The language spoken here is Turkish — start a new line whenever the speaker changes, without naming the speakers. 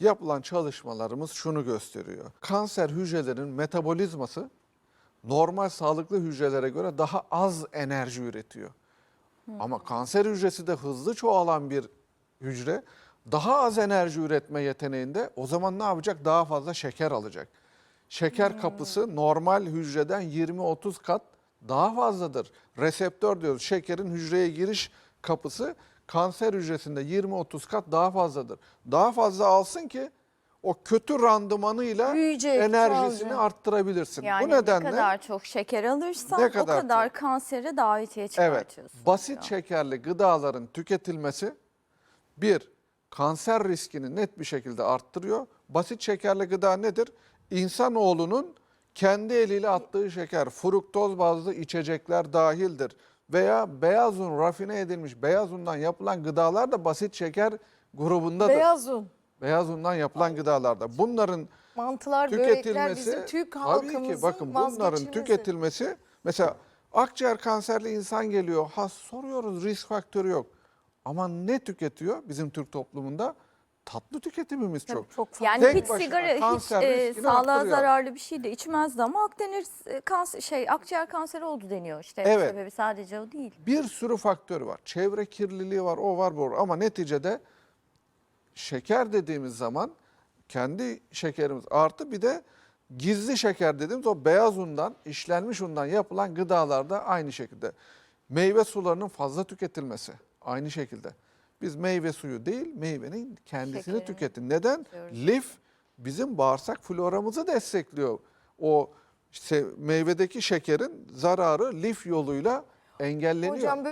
yapılan çalışmalarımız şunu gösteriyor. Kanser hücrelerinin metabolizması normal sağlıklı hücrelere göre daha az enerji üretiyor. Ama kanser hücresi de hızlı çoğalan bir hücre daha az enerji üretme yeteneğinde o zaman ne yapacak? Daha fazla şeker alacak. Şeker kapısı normal hücreden 20-30 kat daha fazladır. Reseptör diyoruz. Şekerin hücreye giriş kapısı kanser hücresinde 20-30 kat daha fazladır. Daha fazla alsın ki o kötü randımanıyla
Büyüyecek,
enerjisini
çoğalacak.
arttırabilirsin.
Yani
Bu nedenle
ne kadar çok şeker alırsan
Ne
o
kadar
kadar kansere davetiye
Evet,
çıkartıyorsun.
basit
diyor.
şekerli gıdaların tüketilmesi bir, kanser riskini net bir şekilde arttırıyor. Basit şekerli gıda nedir? İnsanoğlunun kendi eliyle attığı şeker, fruktoz bazlı içecekler dahildir. Veya beyaz un, rafine edilmiş beyaz undan yapılan gıdalar da basit şeker grubundadır. Beyaz,
Beyaz un,
undan yapılan gıdalarda. Bunların
mantılar, börekler
tüketilmesi
bizim Türk
tabii
halkımızın
ki bakın bunların tüketilmesi mesela akciğer kanserli insan geliyor. Ha soruyoruz risk faktörü yok. Ama ne tüketiyor bizim Türk toplumunda? Tatlı tüketimimiz çok.
Çok.
Yani
Tek
hiç
başına
sigara hiç
kanser
e,
riskini
sağlığa
arttırıyor.
zararlı bir şey de içmezdi ama Akdeniz e, kanser şey akciğer kanseri oldu deniyor işte.
Evet.
Sebebi sadece o değil.
Bir sürü faktörü var. Çevre kirliliği var, o var, bu var. Ama neticede şeker dediğimiz zaman kendi şekerimiz artı bir de gizli şeker dediğimiz o beyaz undan, işlenmiş undan yapılan gıdalarda aynı şekilde. Meyve sularının fazla tüketilmesi aynı şekilde. Biz meyve suyu değil, meyvenin kendisini
Şekerini
tüketin. Neden? Lif bizim bağırsak floramızı destekliyor. O işte meyvedeki şekerin zararı lif yoluyla engelleniyor.
Hocam